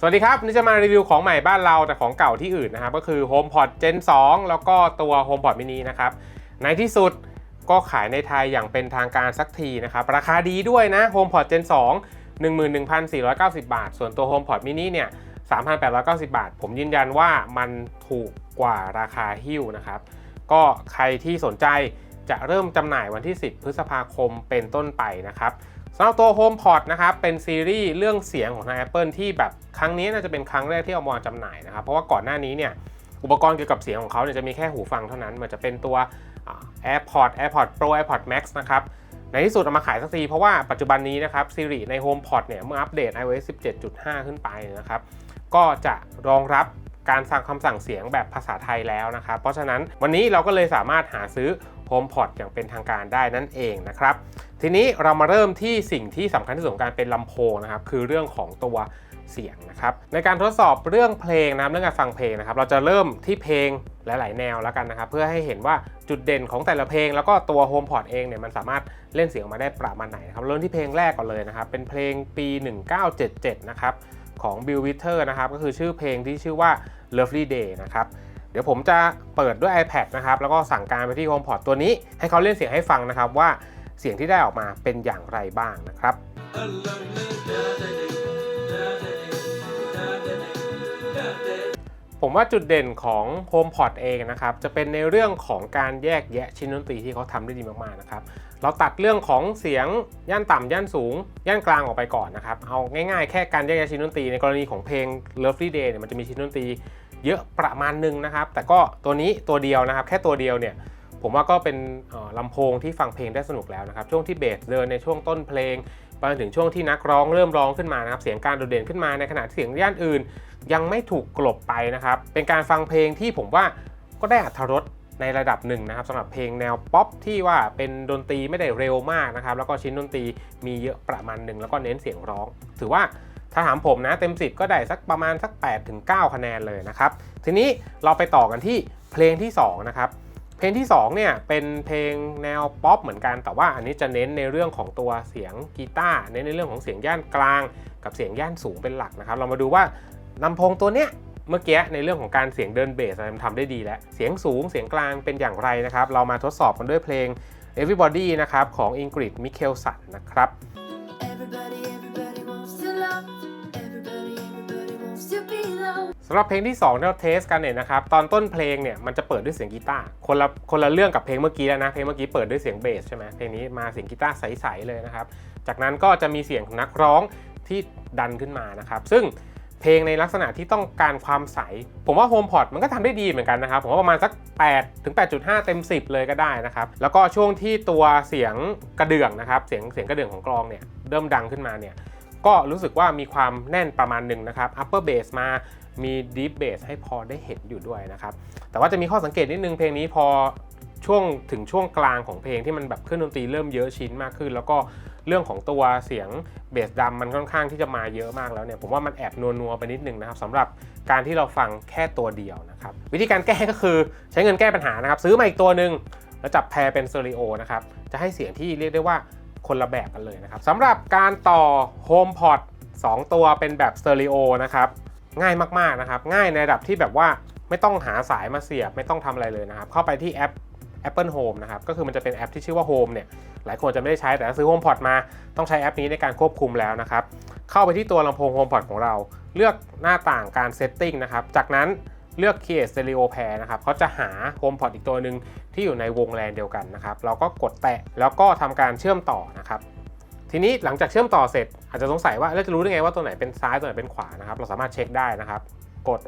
สวัสดีครับนนี่จะมารีวิวของใหม่บ้านเราแต่ของเก่าที่อื่นนะครับก็คือ HomePod Gen 2 แล้วก็ตัว HomePod mini นะครับในที่สุดก็ขายในไทยอย่างเป็นทางการสักทีนะครับราคาดีด้วยนะ HomePod Gen 2 11,490 บาท ส่วนตัว HomePod mini เนี่ย3,890 บาท ผมยืนยันว่ามันถูกกว่าราคาหิ้วนะครับก็ใครที่สนใจจะเริ่มจำหน่ายวันที่ 10 พฤษภาคมเป็นต้นไปนะครับ สำหรับตัว HomePod นะครับเป็นซีรีส์เรื่องเสียงของทาง Apple ที่แบบครั้งนี้น่าจะเป็นครั้งแรกที่เอามาจำหน่ายนะครับ เพราะว่าก่อนหน้านี้เนี่ยอุปกรณ์เกี่ยวกับเสียงของเขาเนี่ยจะมีแค่หูฟังเท่านั้น มันจะเป็นตัวอ่า AirPod AirPod Pro AirPod Max นะครับในที่สุดเอามาขายสักทีเพราะว่าปัจจุบันนี้นะครับ Siri ใน HomePod เนี่ยเมื่ออัปเดต iOS 17.5 ขึ้นไปนะครับก็จะรองรับการสั่งคำสั่งเสียงแบบภาษาไทยแล้วนะครับ เพราะฉะนั้นวันนี้เราก็เลยสามารถหาซื้อ HomePod อย่างเป็นทางการได้นั่นเองนะครับ ทีนี้เรามาเริ่มที่สิ่งที่สำคัญที่สุดของการเป็นลำโพงนะครับ คือเรื่องของตัวเสียงนะครับ ในการทดสอบเรื่องเพลงนะครับเรื่องการฟังเพลงนะครับ เราจะเริ่มที่เพลงหลาย ๆ แนวแล้วกันนะครับ เพื่อให้เห็นว่าจุดเด่นของแต่ละเพลง แล้วก็ตัว HomePod เองเนี่ยมันสามารถเล่นเสียงออกมาได้ประมาณไหนนะครับ เริ่มที่เพลงแรกก่อนเลยนะครับ เป็นเพลงปี 1977 นะครับของ Bill Withers นะครับ ก็คือชื่อเพลงที่ชื่อว่า Lovely Day นะครับเดี๋ยวผมจะเปิดด้วย iPad นะครับแล้วก็สั่งการไปที่ HomePod ตัวนี้ให้เขาเล่นเสียงให้ฟังนะครับว่า เสียงที่ได้ออกมาเป็นอย่างไรบ้างนะครับผมว่าจุดเด่นของ HomePod เองนะครับ จะเป็นในเรื่องของการแยกแยะชิ้นดนตรีที่เขาทำได้ดีมากๆนะครับ เราตัดเรื่องของเสียงย่านต่ำย่านสูง ย่านกลางออกไปก่อนนะครับ เอาง่ายๆ แค่การแยกแยะชิ้นดนตรีในกรณีของเพลง Lovely Day เนี่ยมันจะมีชิ้นดนตรีเยอะประมาณหนึงนะครับ แต่ก็ตัวนี้ตัวเดียวนะครับ แค่ตัวเดียวเนี่ย ผมว่าก็เป็นลำโพงที่ฟังเพลงได้สนุกแล้วนะครับ ช่วงที่เบสเดินในช่วงต้นเพลงไปจนถึงช่วงที่นักร้องเริ่มร้องขึ้นมานะครับ เสียงการโดดเด่นขึ้นมาในขณะที่เสียงย่านอื่น ยังไม่ถูกกลบไปนะครับ เป็นการฟังเพลงที่ผมว่าก็ได้อัธรสในระดับหนึ่งนะครับสำหรับเพลงแนวป๊อปที่ว่าเป็นดนตรีไม่ได้เร็วมากนะครับ แล้วก็ชิ้นดนตรีมีเยอะประมาณหนึ่งแล้วก็เน้นเสียงร้อง ถือว่าถ้าถามผมนะเต็ม 10 ก็ได้สักประมาณสัก8ถึง9คะแนนเลยนะครับ ทีนี้เราไปต่อกันที่เพลงที่สองนะครับ เพลงที่2เนี่ยเป็นเพลงแนวป๊อปเหมือนกัน แต่ว่าอันนี้จะเน้นในเรื่องของตัวเสียงกีตาร์เน้นในเรื่องของเสียงย่านกลาง กับเสียงย่านสูงเป็นหลักนะครับ เรามาดูว่าลำโพงตัวเนี้ยเมื่อกี้ในเรื่องของการเสียงเดินเบสมันทำได้ดีแล้ว เสียงสูงเสียงกลางเป็นอย่างไรนะครับ เรามาทดสอบกันด้วยเพลง Everybody นะครับของอิงกริดมิเคลสันนะครับ Everybody, everybody wants to love. สำหรับเพลงที่2ที่เราเทสกันเนี่ยนะครับตอนต้นเพลงเนี่ยมันจะเปิดด้วยเสียงกีตาร์คนละคนละเรื่องกับเพลงเมื่อกี้แล้วนะเพลงเมื่อกี้เปิดด้วยเสียงเบสใช่ไหมเพลงนี้มาเสียงกีตาร์ใสๆเลยนะครับจากนั้นก็จะมีเสียงของนักร้องที่ดันขึ้นมานะครับซึ่งเพลงในลักษณะที่ต้องการความใส ผมว่า HomePod มันก็ทำได้ดีเหมือนกันนะครับ ผมว่าประมาณสัก 8 ถึง 8.5 เต็ม 10 เลยก็ได้นะครับ แล้วก็ช่วงที่ตัวเสียงกระเดื่องนะครับ เสียงเสียงกระเดื่องของกลองเนี่ย เริ่มดังขึ้นมาเนี่ย ก็รู้สึกว่ามีความแน่นประมาณหนึ่งนะครับ upper bass มามี deep bass ให้พอได้เห็นอยู่ด้วยนะครับ แต่ว่าจะมีข้อสังเกตนิดนึงเพลงนี้พอช่วงถึงช่วงกลางของเพลงที่มันแบบเครื่องดนตรีเริ่มเยอะชิ้นมากขึ้น แล้วก็เรื่องของตัวเสียงเบสดำมันค่อนข้างที่จะมาเยอะมากแล้วเนี่ยผมว่ามันแอบนัวๆไปนิดนึงนะครับสำหรับการที่เราฟังแค่ตัวเดียวนะครับวิธีการแก้ก็คือใช้เงินแก้ปัญหานะครับ ซื้อมาอีกตัวหนึ่งแล้วจับแพรเป็นสเตอริโอนะครับจะให้เสียงที่เรียกได้ว่า คนละแบบกันเลยนะครับสำหรับการต่อ HomePod 2 ตัวเป็นแบบสเตอริโอนะครับง่ายมากๆนะครับ ง่ายในระดับที่แบบว่าไม่ต้องหาสายมาเสียบ ไม่ต้องทำอะไรเลยนะครับ เข้าไปที่แอป Apple Home นะครับ ก็คือมันจะเป็นแอปที่ชื่อว่า Home เนี่ย หลายคนจะไม่ได้ใช้ แต่ถ้าซื้อ HomePod มา ต้องใช้แอปนี้ในการควบคุมแล้วนะครับ เข้าไปที่ตัวลำโพง HomePod ของเรา เลือกหน้าต่างการ Setting นะครับ จากนั้น เลือก Create Stereo Pair นะครับเขาจะหา HomePod อีกตัวหนึ่งที่อยู่ในวงแลนเดียวกันนะครับ เราก็กดแตะแล้วก็ทำการเชื่อมต่อนะครับทีนี้หลังจากเชื่อมต่อเสร็จอาจจะสงสัยว่าเราจะรู้ได้ไงว่าตัวไหนเป็นซ้ายตัวไหนเป็นขวานะครับ เราสามารถเช็คได้นะครับ กด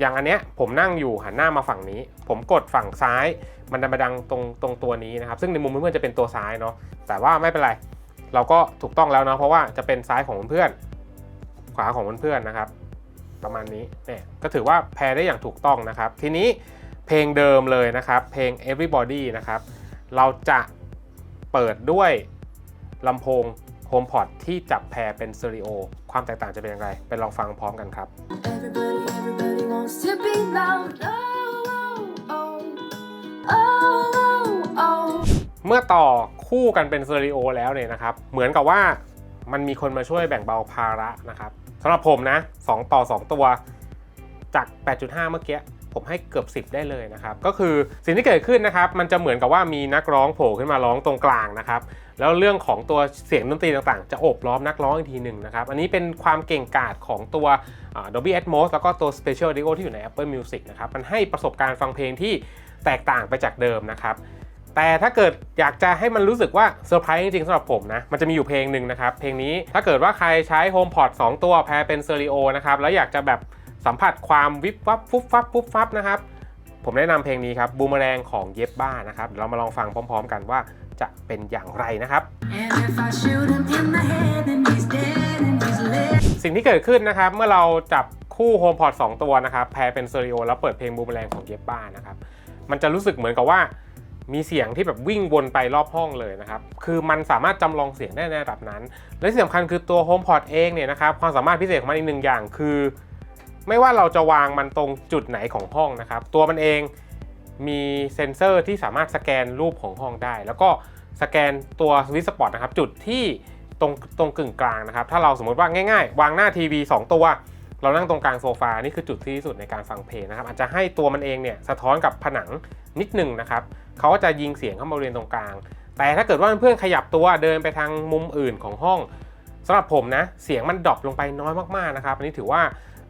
อย่างอันเนี้ยผมนั่งอยู่หันหน้ามาฝั่งนี้ ผมกดฝั่งซ้าย มันจะมาดังตรงตรงตัวนี้นะครับ ซึ่งในมุมเพื่อนๆจะเป็นตัวซ้ายเนาะแต่ว่าไม่เป็นไร เราก็ถูกต้องแล้วเนาะเพราะว่าจะเป็นซ้ายของเพื่อนขวาของเพื่อนๆนะครับ ประมาณนี้เนี่ยก็ถือว่าแพรได้อย่างถูกต้องนะครับ ทีนี้เพลงเดิมเลยนะครับ เพลง everybody นะครับ เราจะเปิดด้วยลำโพง HomePod ที่จับแพรเป็นสเตอริโอ ความแตกต่างจะเป็นอย่างไร ไปลองฟังพร้อมกันครับ Everybody, everybody wants to be loved. Oh, oh, oh, oh, oh. เมื่อต่อคู่กันเป็นสเตอริโอแล้วเนี่ยนะครับ เหมือนกับว่ามันมีคนมาช่วยแบ่งเบาภาระนะครับ สำหรับผมนะ2ต่อ 2 ตัวจาก 8.5 เมื่อกี้ผมให้เกือบ 10 ได้เลยนะครับ ก็คือสิ่งที่เกิดขึ้นนะครับ มันจะเหมือนกับว่ามีนักร้องโผล่ขึ้นมาร้องตรงกลางนะครับ แล้วเรื่องของตัวเสียงดนตรีต่างๆ จะโอบล้อมนักร้องอีกทีหนึ่งนะครับ อันนี้เป็นความเก่งกาจของตัวอ่า Dolby Atmos แล้วก็ตัว Special Audio ที่อยู่ใน Apple Music นะครับ มันให้ประสบการณ์ฟังเพลงที่แตกต่างไปจากเดิมนะครับ แต่ถ้าเกิดอยากจะให้มันรู้สึกว่าเซอร์ไพรส์จริงๆสำหรับผมนะ มันจะมีอยู่เพลงหนึ่งนะครับ เพลงนี้ถ้าเกิดว่าใครใช้ HomePod 2 ตัวแพรเป็นเตอริโอนะครับ แล้วอยากจะแบบสัมผัสความวิบวับฟุบฟับฟุบฟับนะครับ ผมแนะนำเพลงนี้ครับบูมแมลงของเย็บบ้านะครับเดี๋ยวเรามาลองฟังพร้อม ๆ กันว่าจะเป็นอย่างไรนะครับ สิ่งที่เกิดขึ้นนะครับ เมื่อเราจับคู่ HomePod 2 ตัวนะครับ แพรเป็นเตอริโอแล้วเปิดเพลงบูมแมลงของเย็บบ้านะครับ มันจะรู้สึกเหมือนกับว่า มีเสียงที่แบบวิ่งวนไปรอบห้องเลยนะครับ คือมันสามารถจำลองเสียงได้ในระดับนั้น และที่สำคัญคือตัว HomePod เองเนี่ยนะครับ ความสามารถพิเศษของมันอีกหนึ่งอย่างคือ ไม่ว่าเราจะวางมันตรงจุดไหนของห้องนะครับ ตัวมันเองมีเซ็นเซอร์ที่สามารถสแกนรูปของห้องได้ แล้วก็สแกนตัวสวิตสปอตนะครับ จุดที่ตรงตรงกึ่งกลางนะครับ ถ้าเราสมมติว่าง่ายๆ วางหน้าทีวี 2 ตัว เรานั่งตรงกลางโซฟา นี่คือจุดที่ดีที่สุดในการฟังเพลงนะครับ อาจจะให้ตัวมันเองเนี่ยสะท้อนกับผนัง นิดหนึ่งนะครับเขาก็จะยิงเสียงเข้ามาบริเวณตรงกลาง แต่ถ้าเกิดว่าเพื่อนขยับตัวเดินไปทางมุมอื่นของห้องสำหรับผมนะเสียงมันดรอปลงไปน้อยมากๆนะครับอันนี้ถือว่า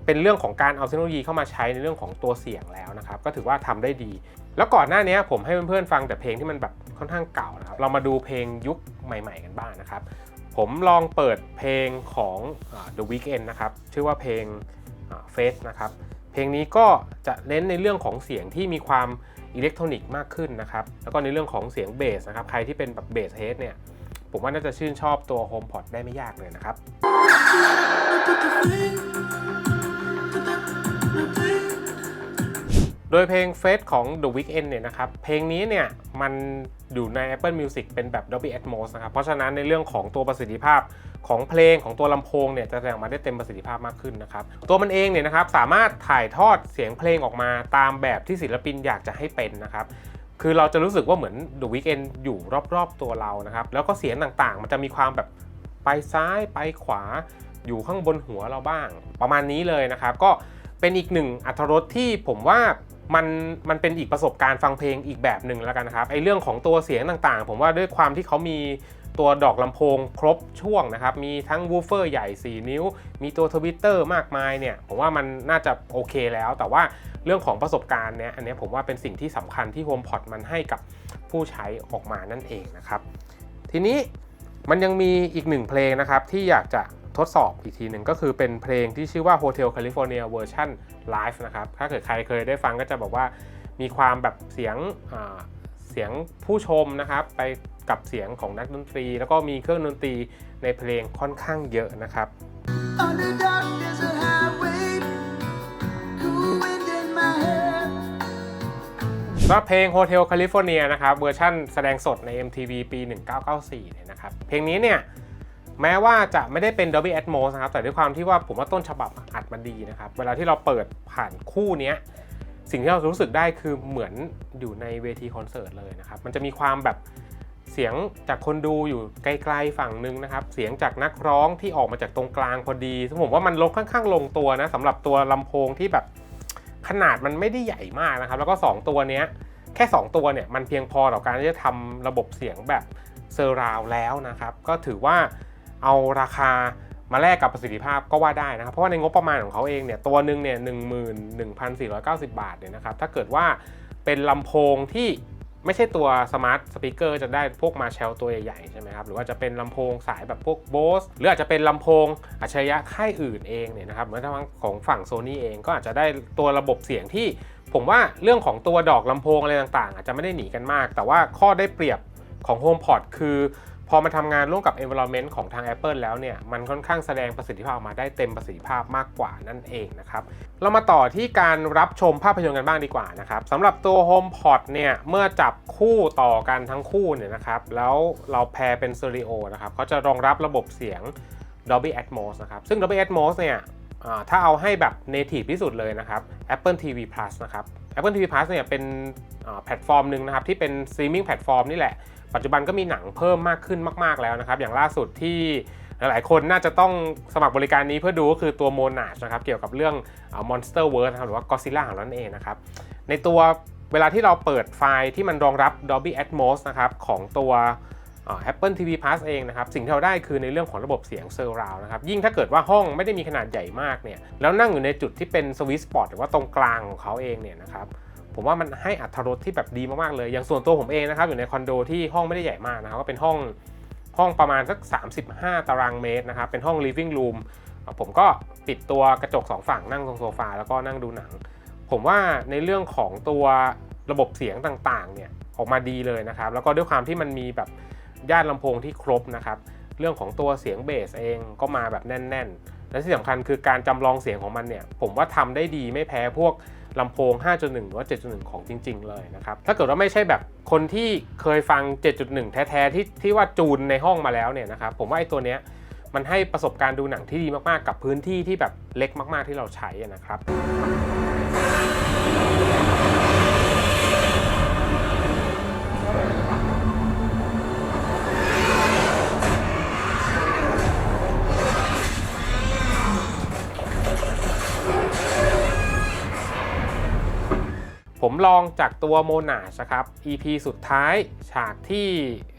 เป็นเรื่องของการเอาเทคโนโลยีเข้ามาใช้ในเรื่องของตัวเสียงแล้วนะครับ ก็ถือว่าทำได้ดี แล้วก่อนหน้านี้ผมให้เพื่อนๆฟังแต่เพลงที่มันแบบค่อนข้างเก่านะครับ เรามาดูเพลงยุคใหม่ๆกันบ้างนะครับ ผมลองเปิดเพลงของ The Weeknd นะครับ ชื่อว่าเพลงเฟสนะครับ เพลงนี้ก็จะเน้นในเรื่องของเสียงที่มีความ อิเล็กทรอนิกส์มากขึ้นนะครับ แล้วก็ในเรื่องของเสียงเบสนะครับ ใครที่เป็นแบบเบสเฮดเนี่ย ผมว่าน่าจะชื่นชอบตัว HomePod ได้ไม่ยากเลยนะครับ ดยเพลง Face ของ The Weeknd เนี่ยนะครับ เพลงนี้เนี่ยมันอยู่ใน Apple Music เป็นแบบ Dolby Atmos นะครับ เพราะฉะนั้นในเรื่องของตัวประสิทธิภาพของเพลงของตัวลำโพงเนี่ยจะแสดงมาได้เต็มประสิทธิภาพมากขึ้นนะครับ ตัวมันเองเนี่ยนะครับสามารถถ่ายทอดเสียงเพลงออกมาตามแบบที่ศิลปินอยากจะให้เป็นนะครับคือเราจะรู้สึกว่าเหมือน The Weeknd อยู่รอบๆตัวเรานะครับแล้วก็เสียงต่างๆ มันจะมีความแบบไปซ้ายไปขวาอยู่ข้างบนหัวเราบ้าง ประมาณนี้เลยนะครับก็เป็นอีกหนึ่งอัตรสที่ผมว่า มันมันเป็นอีกประสบการณ์ฟังเพลงอีกแบบหนึ่งแล้วกันนะครับไอเรื่องของตัวเสียงต่างๆ ผมว่าด้วยความที่เขามีตัวดอกลำโพงครบช่วงนะครับ มีทั้งวูฟเฟอร์ใหญ่ 4 นิ้ว มีตัวทวิตเตอร์มากมายเนี่ย ผมว่ามันน่าจะโอเคแล้ว แต่ว่าเรื่องของประสบการณ์เนี่ย อันนี้ผมว่าเป็นสิ่งที่สำคัญที่ HomePod มันให้กับผู้ใช้ออกมานั่นเองนะครับ ทีนี้มันยังมีอีกหนึ่งเพลงนะครับที่อยากจะ ทดสอบอีกทีหนึ่งก็คือเป็นเพลงที่ชื่อว่า Hotel California Version Live นะครับ ถ้าเกิดใครเคยได้ฟังก็จะบอกว่ามีความแบบเสียงเสียงผู้ชมนะครับ ไปกับเสียงของนักดนตรี แล้วก็มีเครื่องดนตรีในเพลงค่อนข้างเยอะนะครับ Under dark desert highway, cool wind in my hair. สำหรับเพลง Hotel California นะครับเวอร์ชั่นแสดงสดใน MTV ปี 1994 เนี่ยนะครับ เพลงนี้เนี่ย แม้ว่าจะไม่ได้เป็น Dolby Atmos นะครับ แต่ด้วยความที่ว่าผมว่าต้นฉบับอัดมาดีนะครับ เวลาที่เราเปิดผ่านคู่นี้สิ่งที่เรารู้สึกได้คือเหมือนอยู่ในเวทีคอนเสิร์ตเลยนะครับ มันจะมีความแบบเสียงจากคนดูอยู่ไกลๆฝั่งหนึงนะครับ เสียงจากนักร้องที่ออกมาจากตรงกลางพอดีซึ่งผมว่ามันลงค่อนข้างลงตัวนะสำหรับตัวลำโพงที่แบบขนาดมันไม่ได้ใหญ่มากนะครับ แล้วก็ 2 ตัวเนี้ยแค่ 2 ตัวเนี่ยมันเพียงพอต่อการที่จะทำระบบเสียงแบบเซอร์ราวแล้วนะครับ ก็ถือว่า เอาราคามาแลกกับประสิทธิภาพก็ว่าได้นะครับ เพราะว่าในงบประมาณของเขาเองเนี่ยตัวหนึ่งเนี่ยหนึ่งหมื่นหนึ่งพันสี่ร้อยเก้าสิบบาทเนี่ยนะครับถ้าเกิดว่าเป็นลำโพงที่ไม่ใช่ตัวสมาร์ทสปีกเกอร์จะได้พวกมาเชลตัวใหญ่ๆใช่ไหมครับ หรือว่าจะเป็นลำโพงสายแบบพวก Bose หรืออาจจะเป็นลำโพงอัจฉริยะค่ายอื่นเองเนี่ยนะครับเหมือนทางของฝั่ง Sony เองก็อาจจะได้ตัวระบบเสียงที่ ผมว่าเรื่องของตัวดอกลำโพงอะไรต่างๆ อาจจะไม่ได้หนีกันมาก แต่ว่าข้อได้เปรียบของ HomePod คือ พอมาทำงานร่วมกับ environment ของทาง Apple แล้วเนี่ย มันค่อนข้างแสดงประสิทธิภาพออกมาได้เต็มประสิทธิภาพมากกว่านั่นเองนะครับ เรามาต่อที่การรับชมภาพยนตร์กันบ้างดีกว่านะครับสำหรับตัว HomePod เนี่ย เมื่อจับคู่ต่อกันทั้งคู่เนี่ยนะครับ แล้วเราแพรเป็นสเตอริโอนะครับเขาจะรองรับระบบเสียง Dolby Atmos นะครับ ซึ่ง Dolby Atmos เนี่ยถ้าเอาให้แบบ native ที่สุดเลยนะครับ Apple TV Plus นะครับ Apple TV Plus เนี่ยเป็นแพลตฟอร์มหนึ่งนะครับที่เป็น streaming แพลตฟอร์มนี่แหละ ปัจจุบันก็มีหนังเพิ่มมากขึ้นมาก ๆแล้วนะครับ อย่างล่าสุดที่หลายๆคนน่าจะต้องสมัครบริการนี้เพื่อดูก็คือตัว Monarch นะครับเกี่ยวกับเรื่องเอ่อ Monster World นะครับหรือว่า Godzilla ของเรานั่นเองนะครับในตัวเวลาที่เราเปิดไฟล์ที่มันรองรับ Dolby Atmos นะครับของตัว Apple TV Plus เองนะครับสิ่งที่เราได้คือในเรื่องของระบบเสียง Surround นะครับยิ่งถ้าเกิดว่าห้องไม่ได้มีขนาดใหญ่มากเนี่ยแล้วนั่งอยู่ในจุดที่เป็น Sweet Spot หรือว่าตรงกลางของเขาเองเนี่ยนะครับ ผมว่ามันให้อัตรสที่แบบดีมากๆเลย อย่างส่วนตัวผมเองนะครับอยู่ในคอนโดที่ห้องไม่ได้ใหญ่มากนะครับก็เป็นห้องห้องประมาณสัก 35 ตารางเมตรนะครับ เป็นห้อง living room ผมก็ปิดตัวกระจกสองฝั่งนั่งตรงโซฟาแล้วก็นั่งดูหนัง ผมว่าในเรื่องของตัวระบบเสียงต่างๆเนี่ยออกมาดีเลยนะครับ แล้วก็ด้วยความที่มันมีแบบย่านลำโพงที่ครบนะครับ เรื่องของตัวเสียงเบสเองก็มาแบบแน่น ๆ และที่สำคัญคือการจำลองเสียงของมันเนี่ย ผมว่าทำได้ดีไม่แพ้พวก ลำโพง 5.1 หรือว่า 7.1 ของจริง ๆ เลยนะครับ ถ้าเกิดว่าไม่ใช่แบบคนที่เคยฟัง 7.1 แท้ ๆ ที่ที่ว่าจูนในห้องมาแล้วเนี่ยนะครับ ผมว่าไอ้ตัวเนี้ยมันให้ประสบการณ์ดูหนังที่ดีมาก ๆ กับพื้นที่ที่แบบเล็กมาก ๆ ที่เราใช้นะครับ ผมลองจากตัวโมนาชครับ EP สุดท้ายฉากที่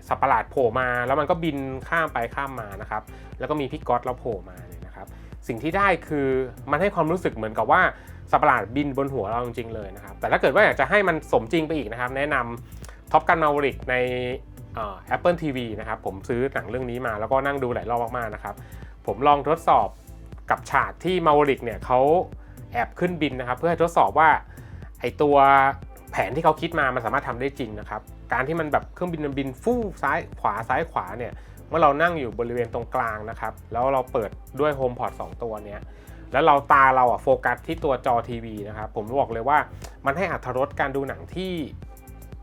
สัตว์ประหลาดโผล่มาแล้วมันก็บินข้ามไปข้ามมานะครับ แล้วก็มีพี่ก๊อตเราโผล่มาเนี่ยนะครับ สิ่งที่ได้คือมันให้ความรู้สึกเหมือนกับว่าสัตว์ประหลาดบินบนหัวเราจริงๆเลยนะครับ แต่ถ้าเกิดว่าอยากจะให้มันสมจริงไปอีกนะครับ แนะนำท็อปกันมาวริกในเอ่อ Apple TV นะครับ ผมซื้อหนังเรื่องนี้มาแล้วก็นั่งดูหลายรอบมากๆนะครับ ผมลองทดสอบกับฉากที่มาวริกเนี่ยเขาแอบขึ้นบินนะครับ เพื่อให้ทดสอบว่า ไอตัวแผนที่เขาคิดมามันสามารถทำได้จริงนะครับ การที่มันแบบเครื่องบินมันบินฟู่ซ้ายขวาซ้ายขวาเนี่ยเมื่อเรานั่งอยู่บริเวณตรงกลางนะครับ แล้วเราเปิดด้วยโฮมพอร์ต2ตัวเนี้ยแล้วเราตาเราอะโฟกัสที่ตัวจอทีวีนะครับ ผมบอกเลยว่ามันให้อัตรสการดูหนังที่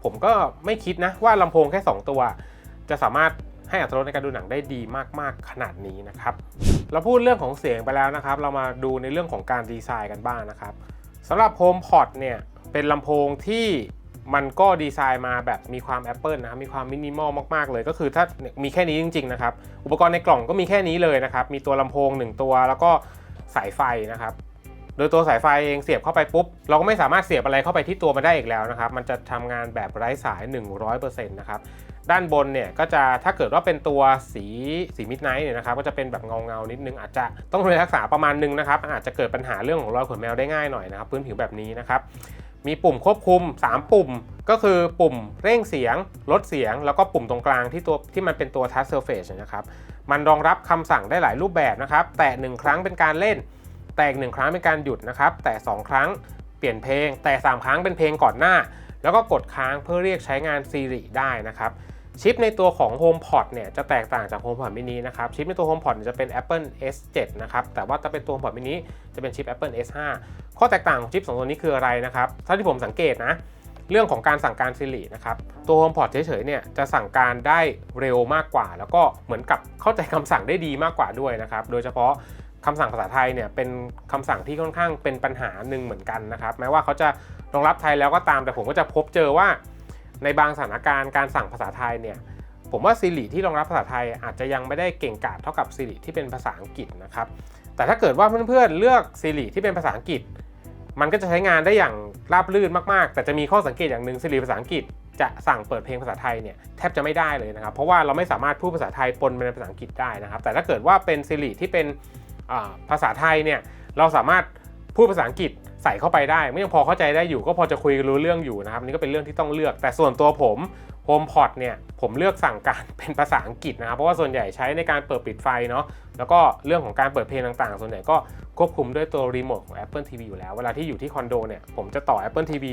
ผมก็ไม่คิดนะว่าลำโพงแค่ 2 ตัว จะสามารถให้อัตรสในการดูหนังได้ดีมากๆขนาดนี้นะครับ เราพูดเรื่องของเสียงไปแล้วนะครับ เรามาดูในเรื่องของการดีไซน์กันบ้างนะครับ สำหรับ HomePod เนี่ยเป็นลำโพงที่มันก็ดีไซน์มาแบบมีความ Apple นะครับมีความมินิมอลมาก ๆ เลยก็คือถ้ามีแค่นี้จริง ๆ นะครับ อุปกรณ์ในกล่องก็มีแค่นี้เลยนะครับ มีตัวลำโพง 1 ตัว แล้วก็สายไฟนะครับ โดยตัวสายไฟเองเสียบเข้าไปปุ๊บ เราก็ไม่สามารถเสียบอะไรเข้าไปที่ตัวมันได้อีกแล้วนะครับ มันจะทำงานแบบไร้สาย 100%นะครับ ด้านบนเนี่ยก็จะถ้าเกิดว่าเป็นตัวสีสีมิดไนท์เนี่ยนะครับก็จะเป็นแบบเงาเงานิดนึงอาจจะต้องดูแลรักษาประมาณนึงนะครับอาจจะเกิดปัญหาเรื่องของรอยขนแมวได้ง่ายหน่อยนะครับพื้นผิวแบบนี้นะครับมีปุ่มควบคุม 3 ปุ่มก็คือปุ่มเร่งเสียง ลดเสียง แล้วก็ปุ่มตรงกลางที่ตัวที่มันเป็นตัว touch surface นะครับมันรองรับคำสั่งได้หลายรูปแบบนะครับ แตะ1ครั้งเป็นการเล่น แตะอีกหนึ่งครั้งเป็นการหยุดนะครับ แตะ2ครั้งเปลี่ยนเพลง แตะ3ครั้งเป็นเพลงก่อนหน้า แล้วก็กดค้างเพื่อเรียกใช้งาน Siri ได้นะครับ ชิปในตัวของ HomePod เนี่ยจะแตกต่างจาก HomePod mini นะครับ ชิปในตัว HomePod จะเป็น Apple S7 นะครับ แต่ว่าถ้าเป็นตัว HomePod mini จะเป็นชิป Apple S5 ข้อแตกต่างของชิป 2 ตัวนี้คืออะไรนะครับเท่าที่ผมสังเกตนะ เรื่องของการสั่งการ Siri นะครับ ตัว HomePod เฉยๆ เนี่ยจะสั่งการได้เร็วมากกว่า แล้วก็เหมือนกับเข้าใจคำสั่งได้ดีมากกว่าด้วยนะครับ โดยเฉพาะคำสั่งภาษาไทยเนี่ยเป็นคำสั่งที่ค่อนข้างเป็นปัญหาหนึ่งเหมือนกันนะครับ แม้ว่าเขาจะรองรับไทยแล้วก็ตาม แต่ผมก็จะพบเจอว่า ในบางสถานการณ์การสั่งภาษาไทยเนี่ยผมว่า Siri ที่รองรับภาษาไทยอาจจะยังไม่ได้เก่งกาจเท่ากับ Siri ที่เป็นภาษาอังกฤษนะครับแต่ถ้าเกิดว่าเพื่อนๆเลือก Siri ที่เป็นภาษาอังกฤษ มันก็จะใช้งานได้อย่างราบรื่นมากๆ แต่จะมีข้อสังเกตอย่างหนึ่ง Siri ภาษาอังกฤษจะสั่งเปิดเพลงภาษาไทยเนี่ยแทบจะไม่ได้เลยนะครับ เพราะว่าเราไม่สามารถพูดภาษาไทยปนเป็นภาษาอังกฤษได้นะครับ แต่ถ้าเกิดว่าเป็น Siri ที่เป็นอ่าภาษาไทยเนี่ยเราสามารถพูดภาษาอังกฤษ ใส่เข้าไปได้ไม่ยังพอเข้าใจได้อยู่ก็พอจะคุยรู้เรื่องอยู่นะครับนี่ก็เป็นเรื่องที่ต้องเลือกแต่ส่วนตัวผม HomePod เนี่ยผมเลือกสั่งการเป็นภาษาอังกฤษนะครับ เพราะว่าส่วนใหญ่ใช้ในการเปิดปิดไฟเนาะแล้วก็เรื่องของการเปิดเพลงต่างๆ ส่วนใหญ่ก็ควบคุมด้วยตัวรีโมทของ Apple TV อยู่แล้ว เวลาที่อยู่ที่คอนโดเนี่ยผมจะต่อ Apple TV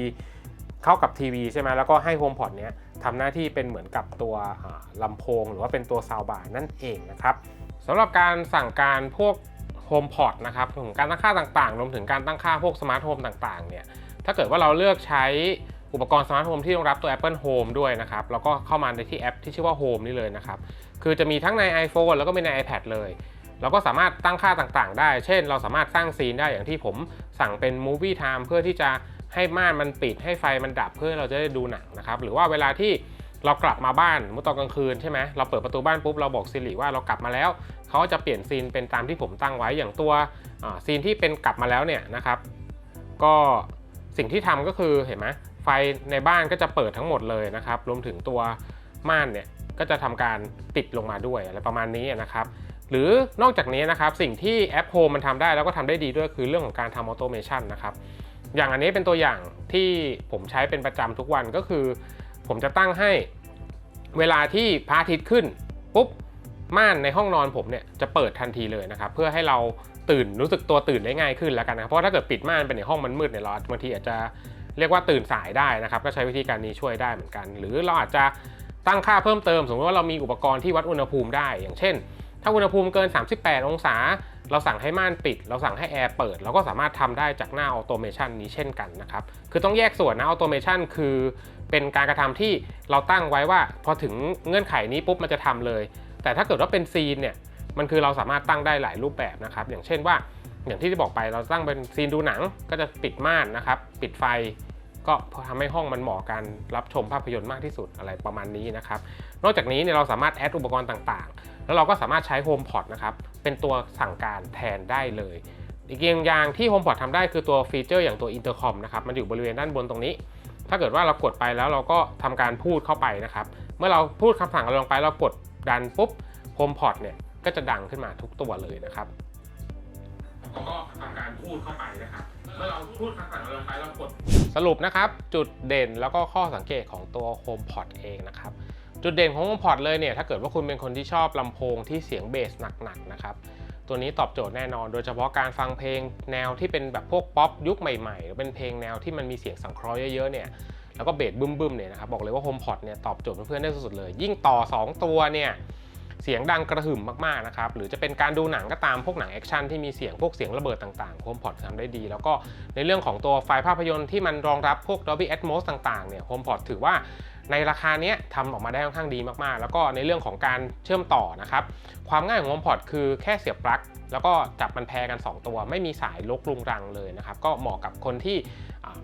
เข้ากับทีวีใช่ไหมแล้วก็ให้ HomePod เนี้ยทำหน้าที่เป็นเหมือนกับตัวลำโพง หรือว่าเป็นตัวซาวบาร์นั่นเองนะครับสำหรับการสั่งการพวก HomePod นะครับรวมถึงการตั้งค่าต่างๆ รวมถึงการตั้งค่าพวกสมาร์ทโฮมต่างๆ เนี่ย ถ้าเกิดว่าเราเลือกใช้อุปกรณ์สมาร์ทโฮมที่รองรับตัว Apple Home ด้วยนะครับ แล้วก็เข้ามาในที่แอปที่ชื่อว่า Home นี่เลยนะครับ คือจะมีทั้งใน iPhone แล้วก็มีใน iPad เลย เราก็สามารถตั้งค่าต่างๆ ได้ เช่น เราสามารถสร้างซีนได้อย่างที่ผมสั่งเป็น Movie Time เพื่อที่จะให้ม่านมันปิดให้ไฟมันดับเพื่อเราจะได้ดูหนังนะครับ หรือว่าเวลาที่ เรากลับมาบ้านเมื่อตอนกลางคืนใช่ไหมเราเปิดประตูบ้านปุ๊บเราบอกซิริว่าเรากลับมาแล้วเขาก็จะเปลี่ยนซีนเป็นตามที่ผมตั้งไว้อย่างตัวซีนที่เป็นกลับมาแล้วเนี่ยนะครับ ก็สิ่งที่ทำก็คือเห็นไหมไฟในบ้านก็จะเปิดทั้งหมดเลยนะครับ รวมถึงตัวม่านเนี่ยก็จะทำการปิดลงมาด้วยอะไรประมาณนี้นะครับ หรือนอกจากนี้นะครับสิ่งที่แอป Home มันทำได้แล้วก็ทำได้ดีด้วยคือเรื่องของการทำออโตเมชันนะครับอย่างอันนี้เป็นตัวอย่างที่ผมใช้เป็นประจำทุกวันก็คือ ผมจะตั้งให้เวลาที่พระอาทิตย์ขึ้นปุ๊บม่านในห้องนอนผมเนี่ยจะเปิดทันทีเลยนะครับเพื่อให้เราตื่นรู้สึกตัวตื่นได้ง่ายขึ้นแล้วกันนะครับเพราะถ้าเกิดปิดม่านไปในห้องมันมืดเนี่ยเราบางทีอาจจะเรียกว่าตื่นสายได้นะครับก็ใช้วิธีการนี้ช่วยได้เหมือนกัน หรือเราอาจจะตั้งค่าเพิ่มเติม สมมติว่าเรามีอุปกรณ์ที่วัดอุณหภูมิได้ อย่างเช่น ถ้าอุณหภูมิเกิน 38 องศา เราสั่งให้ม่านปิด เราสั่งให้แอร์เปิด เราก็สามารถทำได้จากหน้าออโตเมชันนี้เช่นกันนะครับ คือต้องแยกส่วนนะออโตเมชันคือเป็นการกระทำที่เราตั้งไว้ว่า พอถึงเงื่อนไขนี้ปุ๊บมันจะทำเลย แต่ถ้าเกิดว่าเป็นซีนเนี่ย มันคือเราสามารถตั้งได้หลายรูปแบบนะครับ อย่างเช่นว่า อย่างที่ได้บอกไปเราตั้งเป็นซีนดูหนัง ก็จะปิดม่านนะครับ ปิดไฟก็ทำให้ห้องมันเหมาะการรับชมภาพยนตร์มากที่สุดอะไรประมาณนี้นะครับ นอกจากนี้เนี่ยเราสามารถแอดอุปกรณ์ต่างๆ แล้วเราก็สามารถใช้ HomePod นะครับ เป็นตัวสั่งการแทนได้เลย อีกอย่างที่ HomePod ทำได้คือตัวฟีเจอร์อย่างตัว Intercom นะครับ มันอยู่บริเวณด้านบนตรงนี้ ถ้าเกิดว่าเรากดไปแล้วเราก็ทำการพูดเข้าไปนะครับ เมื่อเราพูดคำสั่งอะไรลงไปเรากดดันปุ๊บ HomePod เนี่ยก็จะดังขึ้นมาทุกตัวเลยนะครับก็ทำการพูดเข้าไปนะครับเมื่อเราพูดคำสั่งอะไรลงไปเรากด สรุปนะครับจุดเด่นแล้วก็ข้อสังเกตของตัว HomePod เองนะครับ จุดเด่นของ HomePod เลยเนี่ยถ้าเกิดว่าคุณเป็นคนที่ชอบลำโพงที่เสียงเบสหนักๆนะครับตัวนี้ตอบโจทย์แน่นอน โดยเฉพาะการฟังเพลงแนวที่เป็นแบบพวกป๊อปยุคใหม่ๆหรือเป็นเพลงแนวที่มันมีเสียงสังเคราะห์เยอะๆเนี่ยแล้วก็เบสบึ้มๆเนี่ยนะครับบอกเลยว่า HomePod เนี่ยตอบโจทย์เพื่อนๆได้สุดๆเลย ยิ่งต่อ 2 ตัวเนี่ยเสียงดังกระหึ่มมากๆนะครับหรือจะเป็นการดูหนังก็ตามพวกหนังแอคชั่นที่มีเสียงพวกเสียงระเบิดต่างๆ HomePod ทำได้ดี แล้วก็ในเรื่องของตัวไฟล์ภาพยนตร์ที่มันรองรับพวก Dolby Atmos ต่างๆเนี่ย HomePod ถือว่า ในราคาเนี้ยทำออกมาได้ค่อนข้างดีมากๆ แล้วก็ในเรื่องของการเชื่อมต่อนะครับ ความง่ายของ HomePod คือแค่เสียบปลั๊กแล้วก็จับมันแพรกัน 2 ตัว ไม่มีสายลกลุงรังเลยนะครับ ก็เหมาะกับคนที่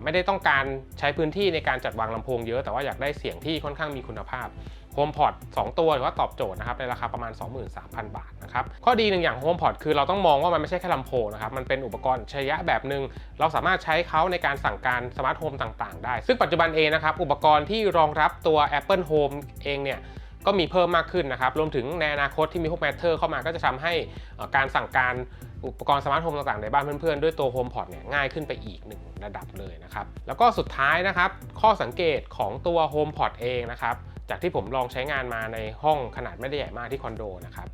ไม่ได้ต้องการใช้พื้นที่ในการจัดวางลำโพงเยอะ แต่ว่าอยากได้เสียงที่ค่อนข้างมีคุณภาพ HomePod 2 ตัวหรือว่าตอบโจทย์นะครับในราคาประมาณ 23,000 บาทนะครับข้อดีหนึ่งอย่างของ HomePod คือเราต้องมองว่ามันไม่ใช่แค่ลำโพงนะครับมันเป็นอุปกรณ์อัยะแบบหนึ่งเราสามารถใช้เขาในการสั่งการสมาร์ทโฮมต่างๆ ได้ ซึ่งปัจจุบันเองนะครับอุปกรณ์ที่รองรับตัว Apple Home เองเนี่ยก็มีเพิ่มมากขึ้นนะครับ รวมถึงในอนาคตที่มีพวก Matter เข้ามาก็จะทำให้การสั่งการอุปกรณ์สมาร์ทโฮมต่างๆ ในบ้านเพื่อนๆ ด้วยตัว HomePod เนี่ยง่ายขึ้นไปอีกหนึ่งระดับเลยนะครับ แล้วก็สุดท้ายนะครับ ข้อสังเกตของตัว HomePod เองนะครับ จากที่ผมลองใช้งานมาในห้องขนาดไม่ได้ใหญ่มากที่คอนโดนะครับ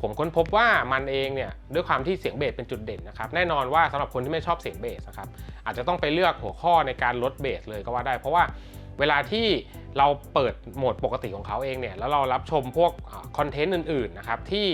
ผมค้นพบว่ามันเองเนี่ยด้วยความที่เสียงเบสเป็นจุดเด่นนะครับแน่นอนว่าสำหรับคนที่ไม่ชอบเสียงเบสนะครับอาจจะต้องไปเลือกหัวข้อในการลดเบสเลยก็ว่าได้ เพราะว่าเวลาที่เราเปิดโหมดปกติของเขาเองเนี่ยแล้วเรารับชมพวกคอนเทนต์อื่นๆนะครับที่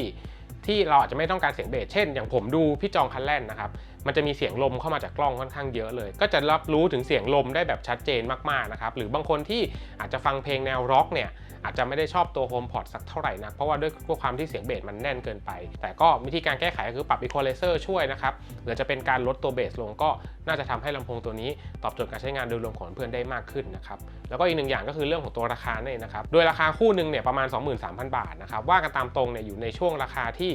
ที่เราอาจจะไม่ต้องการเสียงเบสเช่น อย่างผมดูพี่จองคันแลนนะครับ มันจะมีเสียงลมเข้ามาจากกล้องค่อนข้างเยอะเลย ก็จะรับรู้ถึงเสียงลมได้แบบชัดเจนมากๆนะครับ หรือบางคนที่อาจจะฟังเพลงแนวร็อกเนี่ยอาจจะไม่ได้ชอบตัว HomePod สักเท่าไหร่นักเพราะว่าด้วยความที่เสียงเบสมันแน่นเกินไป แต่ก็วิธีการแก้ไขก็คือปรับ Equalizer ช่วยนะครับหรือจะเป็นการลดตัวเบสลงก็น่าจะทำให้ลำโพงตัวนี้ ตอบโจทย์การใช้งานโดยรวมของเพื่อนได้มากขึ้นนะครับแล้วก็อีกหนึ่งอย่างก็คือเรื่องของตัวราคาเนั่นเองนะครับโดยราคาคู่หนึ่งเนี่ยประมาณ 23,000 บาทนะครับว่ากันตามตรงเนี่ยอยู่ในช่วงราคาที่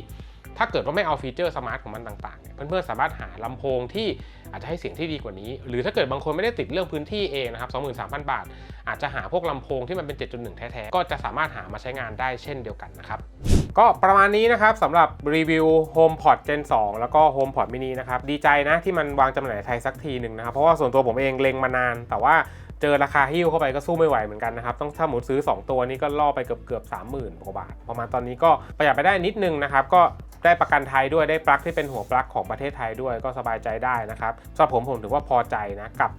ถ้าเกิดว่าไม่เอาฟีเจอร์สมาร์ทของมันต่างๆเนี่ยเพื่อนๆสามารถหาลำโพงที่อาจจะให้เสียงที่ดีกว่านี้ หรือถ้าเกิดบางคนไม่ได้ติดเรื่องพื้นที่เองนะครับ23,000 บาท อาจจะหาพวกลำโพงที่มันเป็น 7.1 แท้ๆ ก็จะสามารถหามาใช้งานได้เช่นเดียวกันนะครับก็ประมาณนี้นะครับสำหรับรีวิว HomePod Gen 2 แล้วก็ HomePod mini นะครับดีใจนะที่มันวางจำหน่ายไทยสักทีหนึ่งนะครับเพราะว่าส่วนตัวผมเองเล็งมานาน แต่ว่าเจอราคาฮิ้วเข้าไปก็สู้ไม่ไหวเหมือนกันนะครับ ต้องถ้าหมุดซื้อ 2 ตัวนี้ก็ล่อไปเกือบเกือบๆ30,000กว่าบาทประมาณตอนนี้ก็ประหยัดไปได้นิดนึงนะครับ ก็ ได้ประกันไทยด้วยได้ปลั๊กที่เป็นหัวปลั๊กของประเทศไทยด้วยก็สบายใจได้นะครับสำหรับผมผมถือว่าพอใจนะกับ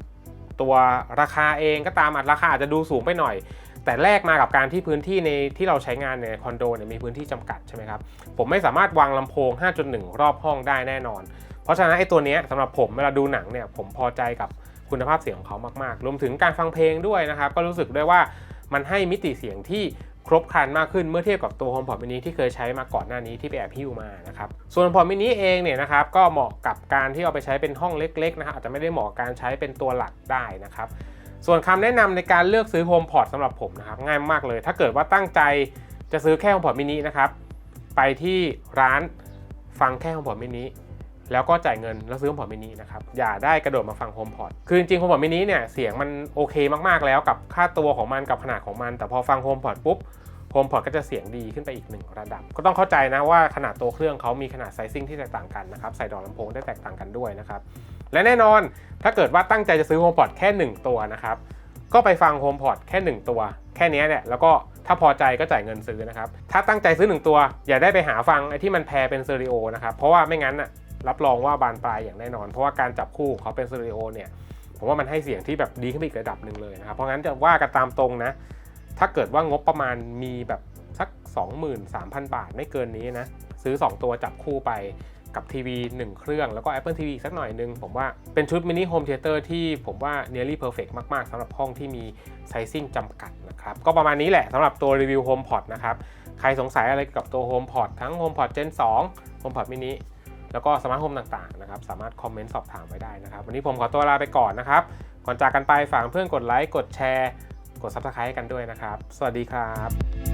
ตัวราคาเองก็ตามอาจราคาอาจจะดูสูงไปหน่อย แต่แลกมากับการที่พื้นที่ในที่เราใช้งานในคอนโดเนี่ยมีพื้นที่จำกัดใช่ไหมครับผมไม่สามารถวางลำโพง 5.1 รอบห้องได้แน่นอน เพราะฉะนั้นไอ้ตัวนี้สำหรับผมเวลาดูหนังเนี่ยผมพอใจกับคุณภาพเสียงของเขามากๆ รวมถึงการฟังเพลงด้วยนะครับ ก็รู้สึกได้ว่ามันให้มิติเสียงที่ ครบครันมากขึ้นเมื่อเทียบกับตัว HomePod mini ที่เคยใช้มาก่อนหน้านี้ที่ไปแอบหิ้วมานะครับส่วน HomePod mini เองเนี่ยนะครับก็เหมาะกับการที่เอาไปใช้เป็นห้องเล็กๆนะครับอาจจะไม่ได้เหมาะกับการใช้เป็นตัวหลักได้นะครับส่วนคำแนะนำในการเลือกซื้อ HomePod สำหรับผมนะครับง่ายมากเลย ถ้าเกิดว่าตั้งใจจะซื้อแค่ HomePod mini นะครับไปที่ร้านฟังแค่ HomePod mini แล้วก็จ่ายเงินแล้วซื้อ HomePod mini นะครับ อย่าได้กระโดดมาฟัง HomePod คือจริงๆ HomePod mini เนี่ยเสียงมันโอเคมากๆแล้วกับค่าตัวของมันกับขนาดของมัน แต่พอฟัง HomePod ปุ๊บ HomePod ก็จะเสียงดีขึ้นไปอีกหนึ่งระดับ ก็ต้องเข้าใจนะว่าขนาดตัวเครื่องเขามีขนาดไซซิ่งที่แตกต่างกันนะครับใส่ดอกลำโพงได้แตกต่างกันด้วยนะครับและแน่นอนถ้าเกิดว่าตั้งใจจะซื้อ HomePod แค่ 1 ตัวนะครับก็ไปฟัง HomePod แค่ 1 ตัว แค่นี้เนี่ยแล้วก็ถ้าพอใจก็จ่ายเงินซื้อนะครับถ้าตั้งใจซื้อ 1 ตัว อย่าได้ไปหาฟังไอ้ที่มันแพรเป็นเตอริโอนะครับเพราะว่าไม่งั้นน่ะ รับรองว่าบานปลายอย่างแน่นอน เพราะว่าการจับคู่ของเขาเป็นสเตอริโอเนี่ยผมว่ามันให้เสียงที่แบบดีขึ้นไปอีกระดับหนึ่งเลยนะครับเพราะงั้นจะว่ากันตามตรงนะ ถ้าเกิดว่างบประมาณมีแบบสัก 23,000 บาทไม่เกินนี้นะ ซื้อ 2 ตัวจับคู่ไปกับทีวี1เครื่องแล้วก็ Apple TV อีกสักหน่อยนึง ผมว่าเป็นชุดมินิโฮมเทเตอร์ที่ผมว่า nearly perfect มาก ๆสำหรับห้องที่มีไซซิ่งจำกัดนะครับ ก็ประมาณนี้แหละสำหรับตัวรีวิว HomePod นะครับ ใครสงสัยอะไรกับตัว HomePod ทั้ง HomePod Gen 2 HomePod mini แล้วก็สมาร์ทโฮมต่างๆนะครับสามารถคอมเมนต์สอบถามไว้ได้นะครับ วันนี้ผมขอตัวลาไปก่อนนะครับ ก่อนจากกันไปฝากเพื่อนกดไลค์กดแชร์ กด Subscribe ให้กันด้วยนะครับ สวัสดีครับ